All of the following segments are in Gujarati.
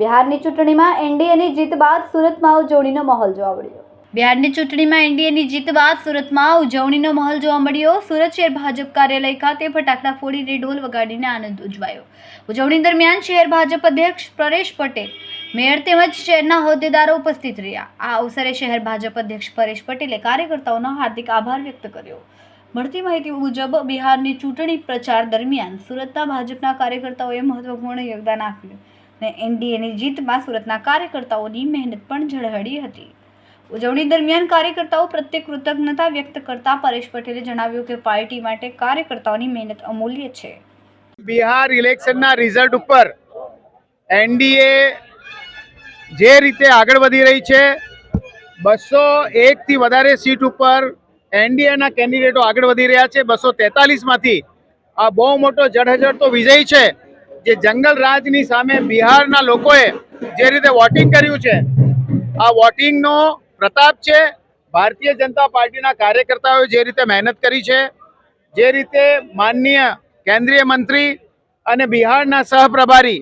બિહારની ચૂંટણીમાં એનડીએની જીત બાદ સુરતમાં ઉજવણીનો માહોલ જોવા મળ્યો. બિહારની ચૂંટણીમાં એનડીએની જીત બાદ સુરતમાં ઉજવણીનો માહોલ જોવા મળ્યો. સુરત શહેર ભાજપ કાર્યાલય ખાતે ફટાકડા ફોડીને ઢોલ વગાડીને આનંદ ઉજવાયો. ઉજવણી દરમિયાન શહેર ભાજપ અધ્યક્ષ પરેશ પટેલ, મેયર તેમજ શહેરના હોદ્દેદારો ઉપસ્થિત રહ્યા. આ અવસરે શહેર ભાજપ અધ્યક્ષ પરેશ પટેલે કાર્યકર્તાઓનો હાર્દિક આભાર વ્યક્ત કર્યો. મળતી માહિતી મુજબ બિહારની ચૂંટણી પ્રચાર દરમિયાન સુરતના ભાજપના કાર્યકર્તાઓએ મહત્વપૂર્ણ યોગદાન આપ્યું અને એનડીએની જીતમાં સુરતના કાર્યકર્તાઓની મહેનત પણ ઝળહળી હતી. ઉજવણી દરમિયાન કાર્યકર્તાઓ પ્રત્યે કૃતજ્ઞતા વ્યક્ત કરતા પરેશ પટેલે જણાવ્યું કે પાર્ટી માટે કાર્યકર્તાઓની મહેનત અમૂલ્ય છે. બિહાર ઇલેક્શનના રિઝલ્ટ ઉપર એનડીએ જે રીતે આગળ વધી રહી છે, બસો એકથી વધારે સીટ ઉપર એનડીએના કેન્ડિડેટો આગળ વધી રહ્યા છે. બસો તેતાલીસમાંથી આ બહુ મોટો જડહજડતો વિજય છે, જે જંગલ રાજની સામે બિહારના લોકોએ જે રીતે વોટિંગ કર્યું છે. આ વોટિંગનો પ્રતાપ છે, ભારતીય જનતા પાર્ટીના કાર્યકર્તાઓએ જે રીતે મહેનત કરી છે, જે રીતે માનનીય કેન્દ્રીય મંત્રી અને બિહારના સહપ્રભારી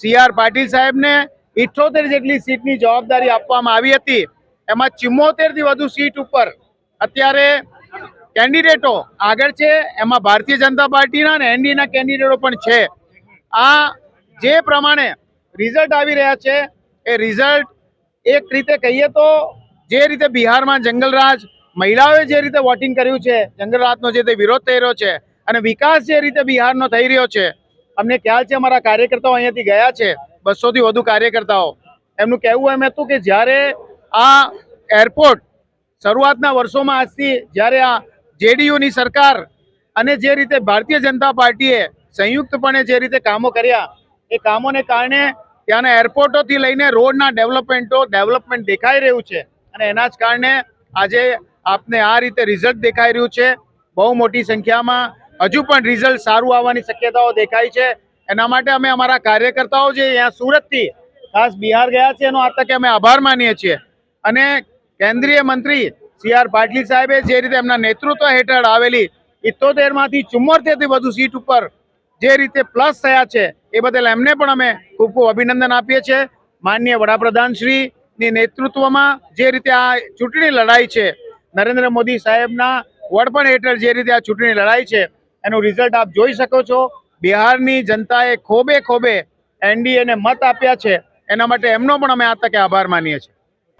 સી આર પાટીલ સાહેબને ઇઠ્ઠોતેર જેટલી સીટની જવાબદારી આપવામાં આવી હતી. એમાં ચુમ્મોતેરથી વધુ સીટ ઉપર અત્યારે કેન્ડિડેટો આગળ છે, એમાં ભારતીય જનતા પાર્ટીના અને એનડીના કેન્ડિડેટો પણ છે. આ જે પ્રમાણે રિઝલ્ટ આવી રહ્યા છે, એ રિઝલ્ટ એક રીતે કહીએ તો જે રીતે બિહારમાં જંગલરાજ મહિલાઓએ જે રીતે વોટિંગ કર્યું છે, જંગલરાજનો જે રીતે વિરોધ થઈ રહ્યો છે અને વિકાસ જે રીતે બિહારનો થઈ રહ્યો છે, અમને ખ્યાલ છે અમારા કાર્યકર્તાઓ અહીંયાથી ગયા છે, બસોથી વધુ કાર્યકર્તાઓ. એમનું કહેવું એમ હતું કે જ્યારે આ એરપોર્ટ શરૂઆતના વર્ષોમાં આજથી જ્યારે આ જેડીયુની સરકાર અને જે રીતે ભારતીય જનતા પાર્ટીએ સંયુક્તપણે જે રીતે કામો કર્યા, એ કામોને કારણે ત્યાંના એરપોર્ટોથી લઈને રોડના ડેવલપમેન્ટો ડેવલપમેન્ટ દેખાઈ રહ્યું છે. અને એના જ કારણે આજે આપને આ રીતે રિઝલ્ટ દેખાઈ રહ્યું છે. બહુ મોટી સંખ્યામાં હજુ પણ રિઝલ્ટ સારું આવવાની શક્યતાઓ દેખાય છે. એના માટે અમે અમારા કાર્યકર્તાઓ જે અહીંયા સુરતથી ખાસ બિહાર ગયા છે, એનો આ તકે અમે આભાર માનીએ છીએ. અને કેન્દ્રીય મંત્રી સી આર પાટલી સાહેબે જે રીતે એમના નેતૃત્વ હેઠળ આવેલી ઇત્તોતેરમાંથી ચુમ્મોતેરથી વધુ સીટ ઉપર જે રીતે પ્લસ થયા છે, એ બદલ એમને પણ અમે ખૂબ ખૂબ અભિનંદન આપીએ છીએ. માનનીય વડાપ્રધાન શ્રીની નેતૃત્વમાં જે રીતે આ ચૂંટણી લડાઈ છે, નરેન્દ્ર મોદી સાહેબના વડપણ હેઠળ જે રીતે આ ચૂંટણી લડાઈ છે, એનું રિઝલ્ટ આપ જોઈ શકો છો. બિહારની જનતાએ ખોબે ખોબે એનડીએને મત આપ્યા છે, એના માટે એમનો પણ અમે આ તકે આભાર માનીએ છીએ.